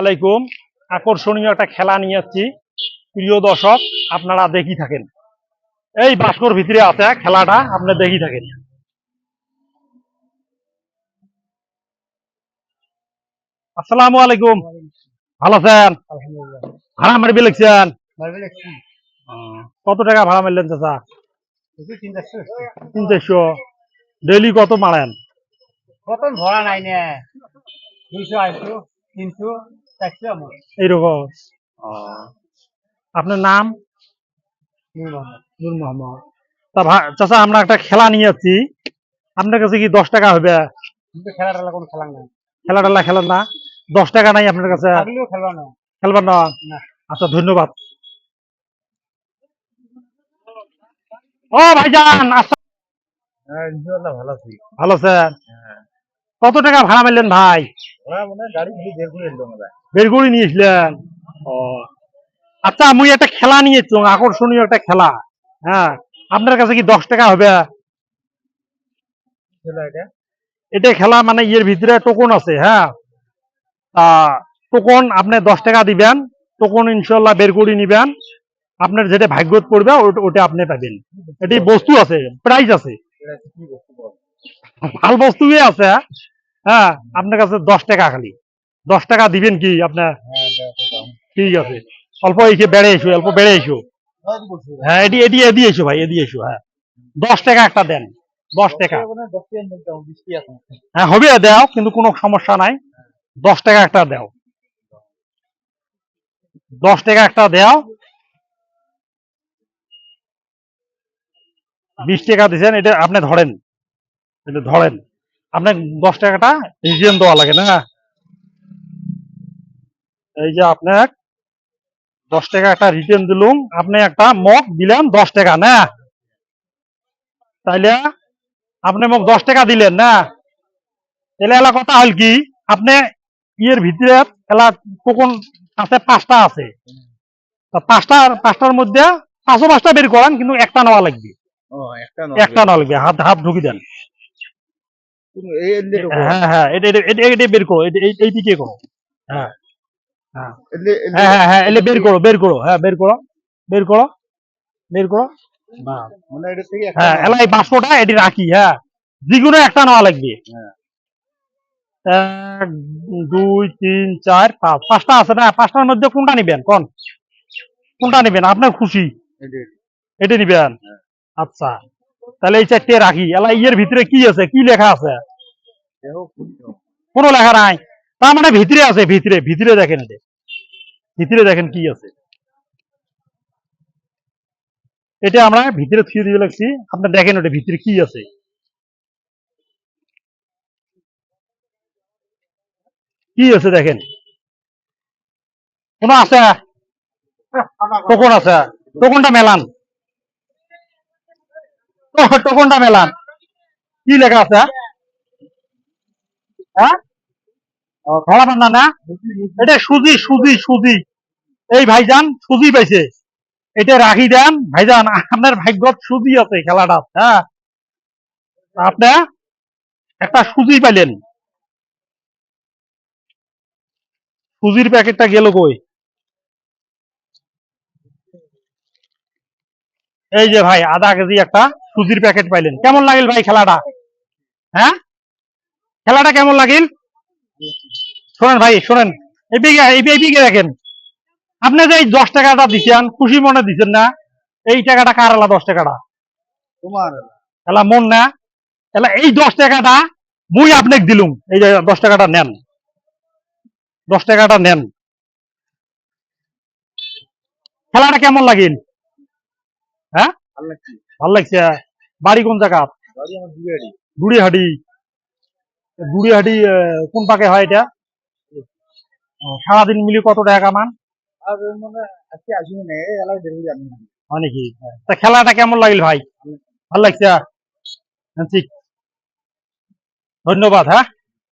আলাইকুম। আকর্ষণীয় একটা খেলা নিয়ে যাচ্ছি প্রিয় দর্শক আপনারা দেখি থাকেন। এই বাস্কর ভিতরে আছে খেলাটা আপনি দেখি থাকেন। আসসালামু আলাইকুম। ভালো আছেন? ভাড়া মারবি লিখছেন কত টাকা ভাড়া মারলেন চাচা? তিন চারশো ডেইলি কত মারেন? প্রথম ধরা নাই নে? দুইশো আড়াইশো। তিনশো চারশো এমন এইরকম আপনার নাম? নূর মোহাম্মদ। তা চাচা আমরা একটা খেলা নিয়ে যাচ্ছি আপনার কাছে কি দশ টাকা হবে? খেলা টেলা কোনো খেলা নাই। খেলা টেলা খেলেন না? দশ টাকা নাই আপনার কাছে? থাকলেও খেলবা না। খেলবেন না? না। আচ্ছা ধন্যবাদ। ও ভাইজান আচ্ছা। হ্যাঁ ইনশাআল্লাহ ভালো আছি। ভালো স্যার কত টাকা ভাড়া মারলেন ভাই? বেরগুড়ি নিয়েছিলেন ও। আচ্ছা আমি একটা খেলা নিয়েছি আকর্ষণীয় একটা খেলা। হ্যাঁ আপনার কাছে কি দশ টাকা হবে? এটা? খেলা মানে ইয়ের ভিতরে টোকন আছে হ্যাঁ। তা টোকন আপনি দশ টাকা দিবেন টোকন ইনশাল্লাহ বের করে নিবেন। আপনার যেটা ভাগ্যত পড়বে ওটা- ওটা আপনি পাবেন। এটি বস্তু আছে প্রাইস আছে। এটা বস্তু আছে হ্যাঁ? আপনার কাছে দশ টাকা খালি। দশ টাকা দিবেন কি আপনার? হ্যাঁ ঠিক আছে। অল্প এসে বেড়ে এসো, অল্প বেড়ে এসো। হ্যাঁ এটি এটি এদি এসো ভাই, এদি এসো হ্যাঁ। দশ টাকা একটা দেন, দশ টাকা। হ্যাঁ হবে, দাও, কিন্তু কোনো সমস্যা নাই। দশ টাকা একটা দেও। দশ টাকা একটা দাও। বিশ টাকা দিচ্ছেন এটা আপনি ধরেন। এটা ধরেন আপনি দশ টাকাটা রিটার্ন দেওয়া লাগে না? এই যে আপনার দশ টাকা একটা রিটার্ন দিলুম আপনি একটা মগ দিলেন দশ টাকা না? তাইলে আপনি মোক দশ টাকা দিলেন না? তাহলে এলা কথা হল কি আপনি ইয়ের ভিতরে এলা কোন আছে পাঁচটা আছে। তা পাঁচটার পাঁচটার মধ্যে পাঁচও পাঁচটা বের করেন কিন্তু একটা নেওয়া লাগবে। একটা নেওয়া লাগবে। হাত হাত ঢুকি দেন। হ্যাঁ হ্যাঁ এটা এটা এটা এটা বের করো এই- এই দিকে করো। হ্যাঁ হ্যাঁ। হ্যাঁ হ্যাঁ হ্যাঁ এলে বের করো বের করো হ্যাঁ বের করো বের করো বের করো। বাহ। এটা থেকে হ্যাঁ এলা এই বাক্সটা এটি রাখি হ্যাঁ। যেগুলো একটা নেওয়া লাগবে। হ্যাঁ। এক দুই তিন চার পাঁচ। পাঁচটা আছে না? পাঁচটার মধ্যে কোনটা নিবেন? কোন? কোনটা নিবেন? আপনার খুশি। এটা। নিবেন? আচ্ছা। তাহলে এই চারটে রাখি। এলা ইয়ের ভিতরে কি আছে? কি লেখা আছে? কোনো লেখা নাই। তার মানে ভিতরে আছে ভিতরে ভিতরে দেখেন এটা। ভিতরে দেখেন কি আছে। এটা আমরা ভিতরে থুয়ে দিয়ে লাগছি আপনি দেখেন ওটা ভিতরে কি আছে। কি আছে দেখেন? কোন আছে? টোকন আছে। টোকনটা মেলান। মেলান? কি লেখা আছে? হ্যাঁ? না? এটা সুজি সুজি সুজি। এই ভাইজান সুজি পাইছে। এটা রাখি দেন। ভাইজান, আপনার ভাগ্যত সুজি আছে খেলাটা হ্যাঁ? আপনি একটা সুজি পাইলেন। সুজির প্যাকেটটা গেল কই? এই যে ভাই, আধা কেজি একটা সুজির প্যাকেট পাইলেন। কেমন লাগিল ভাই খেলাটা? হ্যাঁ? খেলাটা কেমন লাগিল? শোনেন ভাই শোনেন। এই দেখেন। আপনি যে এই দশ টাকাটা দিচ্ছেন খুশি মনে দিচ্ছেন না? এই টাকাটা কার এলা দশ টাকাটা? তোমার এলা মন না? এলা এই দশ টাকাটা মুই আপনাকে দিলুম। এই যে দশ টাকাটা নেন। দশ টাকাটা নেন। খেলাটা কেমন লাগিল? হ্যাঁ? ভালো লাগছে। ভালো লাগছে। বাড়ি কোন জায়গা? গুড়িহাটি গুড়িহাটি কোন পাকে হয় এটা? সারাদিন মিলি কত টাকা কামান? মানে হয় নাকি? তা খেলাটা কেমন লাগিল ভাই? ভালো লাগছে হ্যাঁ, ঠিক। ধন্যবাদ হ্যাঁ?